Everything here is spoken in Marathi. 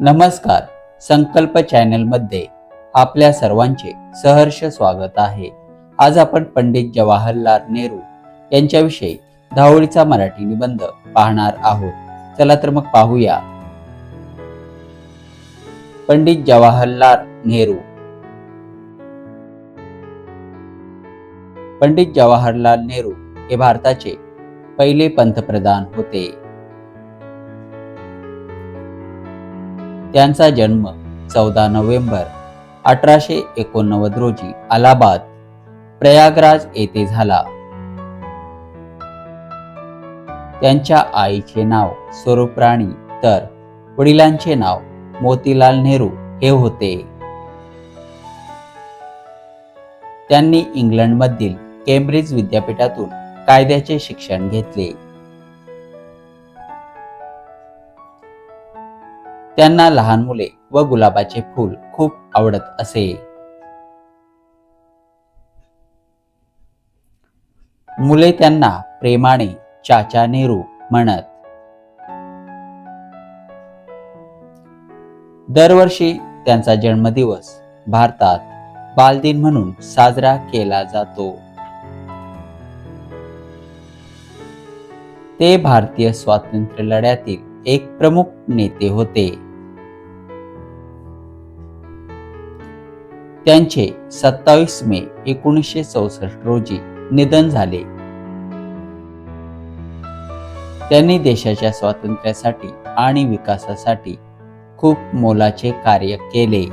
नमस्कार. संकल्प चॅनलमध्ये आपल्या सर्वांचे सहर्ष स्वागत आहे. आज आपण पंडित जवाहरलाल नेहरू यांच्याविषयी धावळीचा मराठी निबंध पाहणार आहोत. चला तर मग पाहूया. पंडित जवाहरलाल नेहरू. पंडित जवाहरलाल नेहरू हे भारताचे पहिले पंतप्रधान होते. त्यांचा जन्म चौदा नोव्हेंबर अठराशे एकोणनव्वद रोजी अलाहाबाद प्रयागराज येथे झाला. त्यांच्या आईचे नाव स्वरूप राणी तर वडिलांचे नाव मोतीलाल नेहरू हे होते. त्यांनी इंग्लंडमधील केम्ब्रिज विद्यापीठातून कायद्याचे शिक्षण घेतले. त्यांना लहान मुले व गुलाबाचे फूल खूप आवडत असे. मुले त्यांना प्रेमाने चाचा नेहरू म्हणत. दरवर्षी त्यांचा जन्मदिवस भारतात बालदिन म्हणून साजरा केला जातो. ते भारतीय स्वातंत्र्य लढ्यातील एक प्रमुख नेते होते. त्यांचे सत्तावीस मे एकोणीसशे चौसष्ट रोजी निधन झाले. त्यांनी देशाच्या स्वातंत्र्यासाठी आणि विकासासाठी खूप मोलाचे कार्य केले.